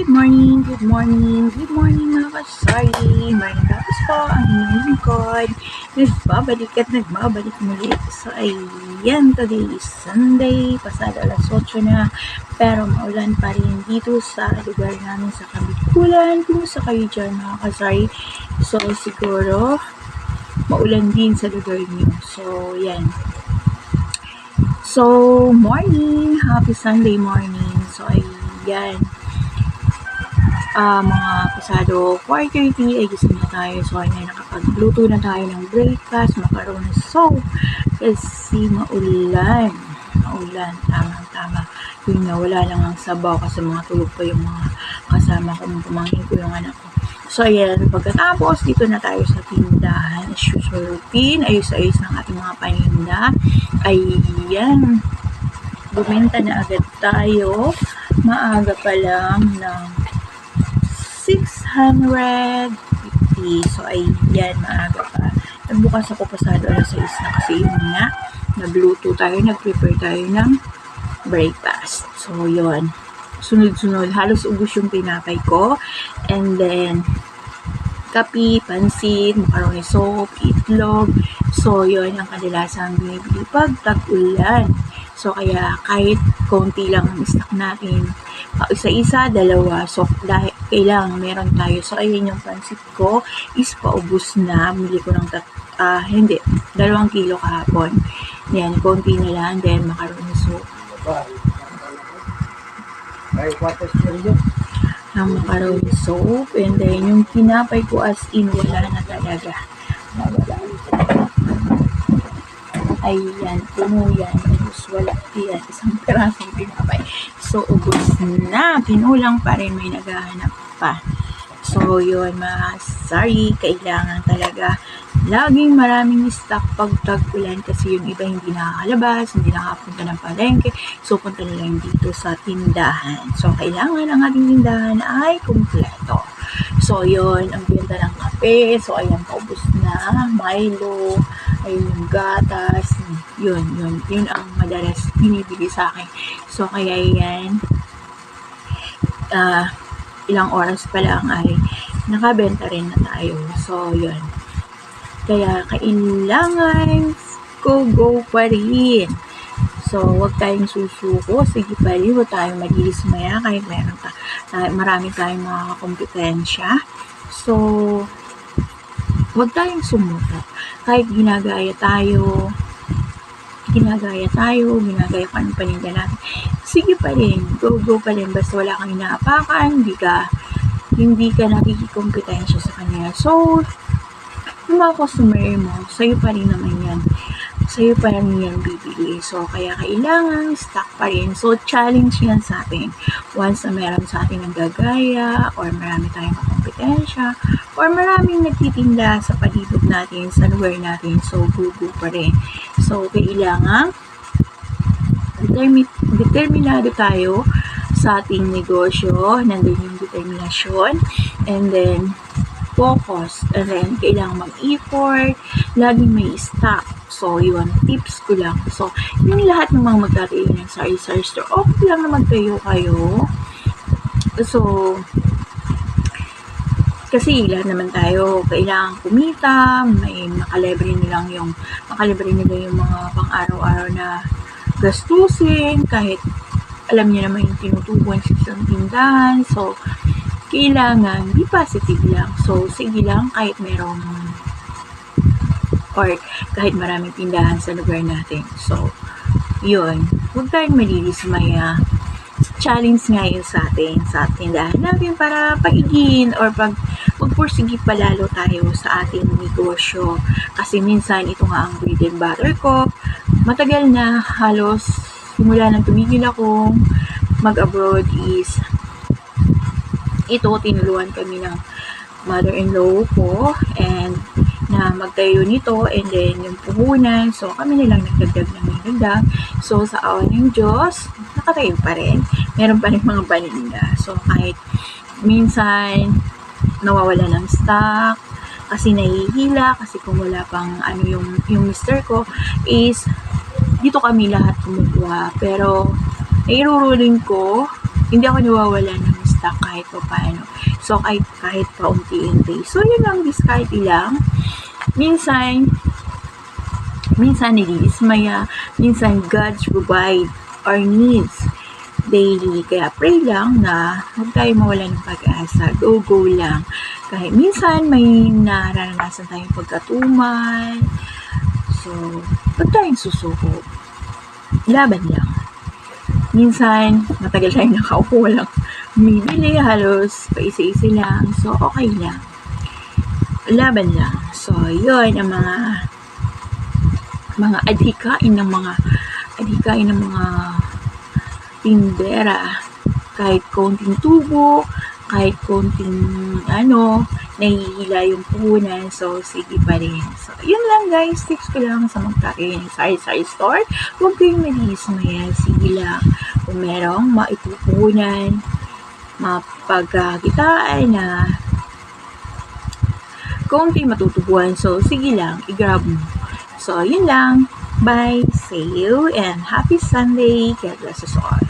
Good morning, good morning, good morning mga kasari. Maraming tapos po ang inyong lingkod. Nagbabalik at nagbabalik muli. So ayan, today is Sunday. Pasado alas 8 na. Pero maulan pa rin dito sa lugar namin sa Kabikulan. Kumusta kayo dyan mga kasari? So siguro maulan din sa lugar niyo. So yan. So morning, happy Sunday morning. So ayan ah mga pasado 4.30 ay gising na tayo. So, ay nakapagluto na tayo ng breakfast, macaroni soup. Kasi maulan. Maulan. Tama, tama. Yun nga, wala lang ang sabaw kasi mga tulog pa yung mga kasama ko pumangin ko yung anak ko. So, ayan. Pagkatapos, dito na tayo sa tindahan. As usual routine. Ayos-ayos ng ating mga paninda. Ayan. Bumenta na agad tayo. Maaga pa lang ng 650. So, ayan, maaga pa. Nagbukas ako pasado alas 6 na kasi yun nga, nagluto tayo, nag-prepare tayo ng breakfast. So, yun. Sunod-sunod, halos ubus yung tinapay ko. And then, kapi, pansit, macaroni soup, itlog. So, yun ang kadalasang binibili pag tag-ulan. So, kaya kahit konti lang ang stock natin, isa-isa, dalawa. So, dahil kailangan meron tayo. So, ayun yung pansit ko is paubos na. Bili ko ng tat ah, hindi, dalawang kilo kahapon. Yan, konti na lang. Then, soup. Kwartos na rin yun. ng macaroni soup. And then, yung tinapay ko as in, wala na talaga. Ayan, puno yan. Wala yan. Isang pirasong tinapay. So, ubos na. Pinulang pa rin. May naghahanap pa. So, yun mga sorry. Kailangan talaga laging maraming stock pag tag-ulan kasi yung iba hindi nakakalabas, hindi nakapunta ng palengke. So, punta na lang dito sa tindahan. So, kailangan ang ating tindahan ay kumpleto. So, yun, ang benta ng kape. So, ayan, paubos na. Milo, ayun yung gatas. Yun, yun. Yun ang madalas binibili sa akin. So, kaya yan, ah, ilang oras pa lang ay nakabenta rin na tayo. So, yun. Kaya kailangan go-go pa rin. So, huwag tayong susuko. Sige pa rin, huwag tayong magilis maya kahit meron ta, ta marami tayong mga kompetensya. So, huwag tayong sumuko. Kahit ginagaya tayo, ginagaya tayo, ginagaya kung anong paninda natin. Sige pa rin, go-go pa rin. Basta wala kang inaapakan, hindi ka, hindi ka nakikikompetensya sa kanila. So, yung mga customer mo, sa'yo pa rin naman yan. Sa'yo pa rin yan bibili. So, kaya kailangan stock pa rin. So, challenge yan sa atin. Once na meron sa atin ang gagaya, or marami tayong kompetensya, or maraming nagtitinda sa palibot natin, sa lugar natin. So, gugu pa rin. So, kailangan determi- determinado tayo sa ating negosyo. Nandun yung determinasyon. And then, focus. And kailangan mag-effort. Laging may stock. So, yun, tips ko lang. So, yung lahat ng mga magtatayo ng sari-sari store, okay lang na magtayo kayo. So, kasi lahat naman tayo kailangan kumita, may makalibre nilang yung makalibre nila yung mga pang-araw-araw na gastusin, kahit alam niya naman yung tinutubuan sa isang tindahan. So, kailangan be positive lang. So, sige lang kahit merong or kahit maraming tindahan sa lugar natin. So, yun. Huwag tayong malilismaya. Challenge nga yun sa atin, sa tindahan natin para paigin or pag magpursigi pa lalo tayo sa ating negosyo. Kasi minsan, ito nga ang bread and butter ko. Matagal na, halos simula nang tumigil ako mag-abroad is ito, tinuluan kami ng mother-in-law ko and na magtayo nito and then yung puhunan. So, kami nilang nagdagdag ng nagdagdag. So, sa awa ng Diyos, nakatayo pa rin. Meron pa rin mga paninda. So, kahit minsan nawawala ng stock, kasi nahihila, kasi kung wala pang ano yung, yung mister ko, is dito kami lahat kumukuha. Pero, nairuruling ko, hindi ako nawawala ng stock kahit pa paano. So, kahit, kahit pa unti-unti. So, yun lang, discarte lang. Minsan, minsan nililismaya, minsan God provide our needs daily. Kaya pray lang na huwag tayo mawala ng pag-asa. Go, go lang. Kahit minsan may nararanasan tayong pagkatumal. So, huwag tayong susuko. Laban lang. Minsan, matagal tayong nakaupo walang bibili, halos paisa-isa lang. So, okay lang. Laban lang. So, yun ang mga mga adhikain ng mga adhikain ng mga tindera. Kahit konting tubo, kahit konting ano, nahihila yung puhunan. So, sige pa rin. So, yun lang guys. Tips ko lang sa magkakin ng sari-sari store. Huwag kayong malismaya. Sige lang. Kung merong maipupunan, mapagkakitaan na konti matutubuan. So, sige lang. I-grab mo. So, yun lang. Bye. See you and happy Sunday. God bless us all.